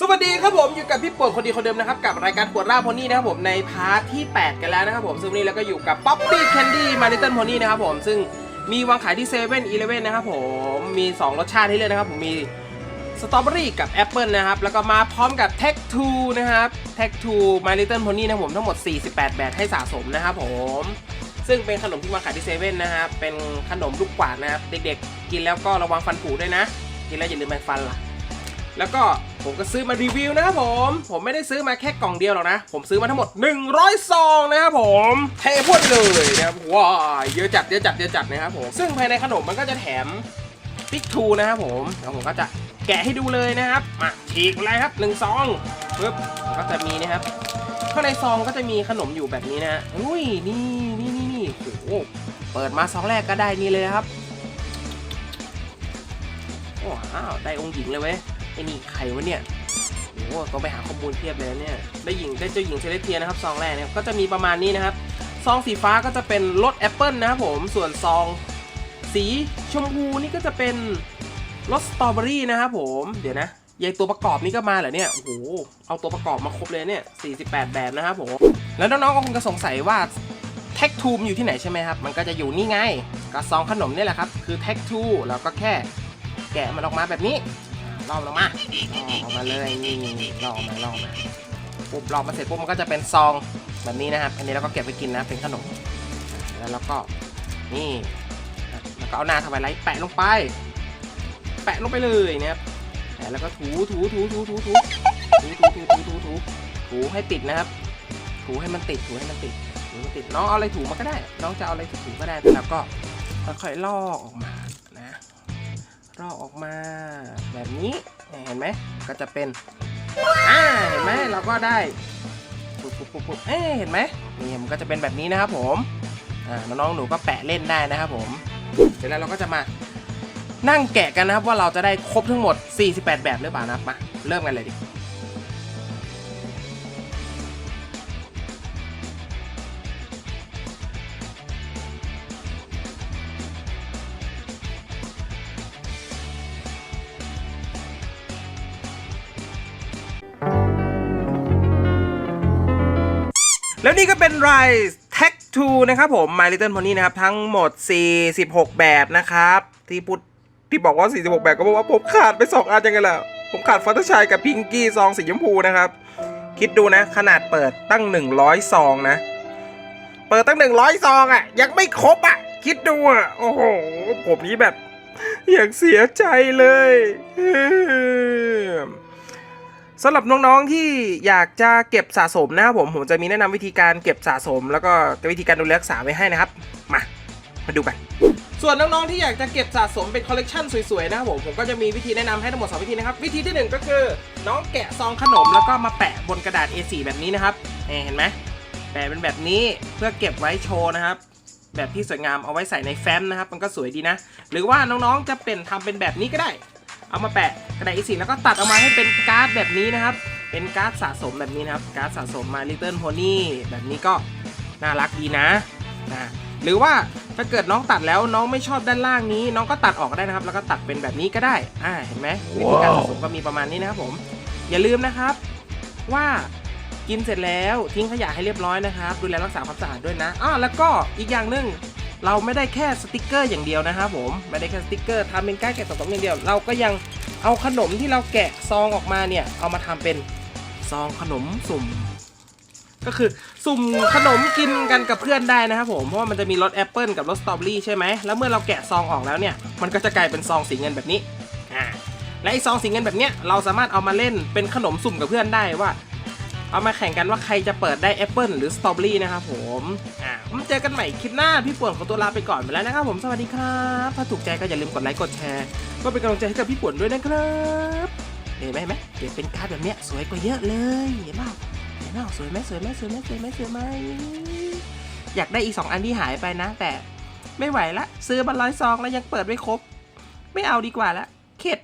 สวัสดีครับผมอยู่กับพี่ปวดคนดีคนเดิมนะครับกับรายการปวดร่าพอนี่นะครับผมในพาร์ทที่ 8 กันแล้วนะครับผมซึ่งวันนี้เราก็อยู่กับป๊อปปี้แคนดี้มาริเติลพอนี่นะครับผมซึ่งมีวางขายที่เซเว่นอีเลฟเว่นนะครับผมมี 2 รสชาติให้เลือกนะครับผมมีสตรอเบอรี่กับแอปเปิลนะครับแล้วก็มาพร้อมกับ Tech 2นะครับ Tech 2 My Little Pony นะครับผมทั้งหมด 48 แบบให้สะสมนะครับผมซึ่งเป็นขนมที่วางขายที่เซเว่นนะครับเป็นขนมลูกกวาดนะครับเด็กๆ กินแล้วก็ระวังฟันผุด้วยนะ กินแล้วอย่าลืมแปรงฟันล่ะ แล้วก็ผมก็ซื้อมารีวิวนะครับผม ผมไม่ได้ซื้อมาแค่กล่องเดียวหรอกนะ ผมซื้อมาทั้งหมด 100ซองนะครับผมเทพวดเลยนะครับว้าเยอะจัดเยอะจัดเยอะจัดนะครับผมซึ่งภายในขนมมันก็จะแถมปิกทูนะครับผมแล้วผมก็จะแกะให้ดูเลยนะครับมาฉีกเลยครับหนึ่งซองปึ๊บก็จะมีนะครับข้างในซองก็จะมีขนมอยู่แบบนี้นะฮะอุ้ยนี่นี่นี่นี่โอ้โหเปิดมาซองแรกก็ได้นี่เลยครับว้าวได้องค์หญิงเลยเว้ย ไอ้นี่ใครวะเนี่ยโอ้โหต้องไปหาข้อมูลเพียบเลยนะเนี่ย ได้หญิงได้เจ้าหญิงเซเลสเทียนะครับซองแรกเนี่ยก็จะมีประมาณนี้นะครับ ซองสีฟ้าก็จะเป็นรสแอปเปิลนะครับผม ส่วนซองสีชมพูนี่ก็จะเป็นรสสตรอเบอรี่นะครับผม เดี๋ยวนะยายตัวประกอบนี่ก็มาเหรอเนี่ย โอ้โห เอาตัวประกอบมาครบเลยเนี่ย 48 แบบนะครับผม แล้วน้องๆก็คงจะสงสัยว่าแท็กทูมอยู่ที่ไหนใช่ไหมครับ มันก็จะอยู่นี่ไงก็ซองขนมนี่แหละครับ คือแท็กทูแล้วก็แค่แกะมันออกมาแบบนี้ ลอกมันออกมาลอกออกมาเลยนี่ลอกออกมาลอกอมาปุ๊บลอกมาเสร็จปุ๊บมันก็จะเป็นซองแบบนี้นะครับ อันนี้เราก็เก็บไปกินนะเป็นขนม แล้วเราก็นี่แล้วก็เอาหน้าทวายไลท์แปะลงไป แปะลงไปเลยนะครับแปะแล้วก็ถูถูถูถูถูถูถูถูถูถูถูถูถูให้ติดนะครับ ถูให้มันติดถูให้มันติดถูมันติดน้องเอาอะไรถูมาก็ได้ น้องจะเอาอะไรถูก็ได้แล้วก็ค่อยๆลอกออกมา รอกออกมา แบบนี้เห็นไหมก็จะเป็นอ่าเห็นไหมเราก็ได้ปุ๊บปุ๊บปุ๊บปุ๊บเอ๊ะเห็นไหมนี่มันก็จะเป็นแบบนี้นะครับผมอ่าน้องๆหนูก็แปะเล่นได้นะครับผมเสร็จแล้วเราก็จะมานั่งแกะกันนะครับว่าเราจะได้ครบทั้งหมด 48 แบบหรือเปล่านะครับมาเริ่มกันเลยดิ แล้วนี่ก็เป็น Rise Tech 2นะครับผม My Little Pony นะครับ ทั้งหมด 46 แบบนะครับ ที่พูดที่บอกว่า 46 แบบก็พบอกว่าผมขาดไป 2 อันยังไงล่ะ ผมขาดฟัตเตอร์ชัยกับพิงกี้ซองสีชมพูนะครับ คิดดูนะ ขนาดเปิดตั้ง 100 ซองนะ เปิดตั้ง 100 ซองอะ่ะ ยังไม่ครบอะ่ะ คิดดูอะ่ะ โอ้โห ผมนี้แบบ อยากเสียใจเลย สำหรับน้องๆที่อยากจะเก็บสะสมนะครับผมผมจะมีแนะนำวิธีการเก็บสะสม แล้วก็วิธีการดูแลรักษาไว้ให้นะครับ มามาดูกัน ส่วนน้องๆที่อยากจะเก็บสะสมเป็นคอลเลกชันสวยๆนะครับผมผมก็จะมีวิธีแนะนำให้ทั้งหมด2วิธีนะครับวิธีที่หนึ่งก็คือ น้องแกะซองขนมแล้วก็มาแปะบนกระดาษ A4 แบบนี้นะครับนี่เห็นไหมแปะเป็นแบบนี้เพื่อเก็บไว้โชว์นะครับแบบที่สวยงามเอาไว้ใส่ในแฟ้มนะครับ มันก็สวยดีนะ หรือว่าน้องๆจะเป็นทำเป็นแบบนี้ก็ได้ เอามาแปะกระดาษ A4 แล้วก็ตัดออกมาให้เป็นการ์ดแบบนี้นะครับ เป็นการ์ดสะสมแบบนี้นะครับ การ์ดสะสมมา Little Pony แบบนี้ก็น่ารักดีนะนะหรือว่าถ้าเกิดน้องตัดแล้วน้องไม่ชอบด้านล่างนี้ น้องก็ตัดออกได้นะครับ แล้วก็ตัดเป็นแบบนี้ก็ได้อ่าเห็นไหมวิธีการสะสมก็มีประมาณนี้นะครับผมอย่าลืมนะครับ ว่ากินเสร็จแล้วทิ้งขยะให้เรียบร้อยนะครับ ดูแลรักษาความสะอาดด้วยนะอ้อแล้วก็อีกอย่างหนึ่ง เราไม่ได้แค่สติกเกอร์อย่างเดียวนะครับผมไม่ได้แค่สติกเกอร์ทำเป็นการแกะสะสมอย่างเดียว เราก็ยังเอาขนมที่เราแกะซองออกมาเนี่ยเอามาทำเป็นซองขนมสุ่ม ก็คือสุ่มขนมกินกันกับเพื่อนได้นะครับผมเพราะว่ามันจะมีรสแอปเปิลกับรสสตรอเบอรี่ใช่ไหมแล้วเมื่อเราแกะซองออกแล้วเนี่ยมันก็จะกลายเป็นซองสีเงินแบบนี้อ่าและไอซองสีเงินแบบเนี้ยเราสามารถเอามาเล่นเป็นขนมสุ่มกับเพื่อนได้ว่า เอามาแข่งกันว่าใครจะเปิดได้แอปเปิลหรือสตรอเบอรี่นะครับผมอ่ามาเจอกันใหม่คลิปหน้าพี่ป่วนขอตัวลาไปก่อนไปแล้วนะครับผมสวัสดีครับ ถ้าถูกใจก็อย่าลืมกดไลค์กดแชร์ ก็เป็นกำลังใจให้กับพี่ป่วนด้วยนะครับเห็นไหมไหมเดี๋ยวเป็นการ์ดแบบเนี้ยสวยกว่าเยอะเลยเห็นเปล่าเห็นเปล่าสวยไหมสวยไหมสวยไหมสวยไหมสวยไหมอยากได้อีกสองอันที่หายไปนะ แต่ไม่ไหวละ ซื้อมาร้อยซองแล้วยังเปิดไม่ครบ ไม่เอาดีกว่าละเข็ด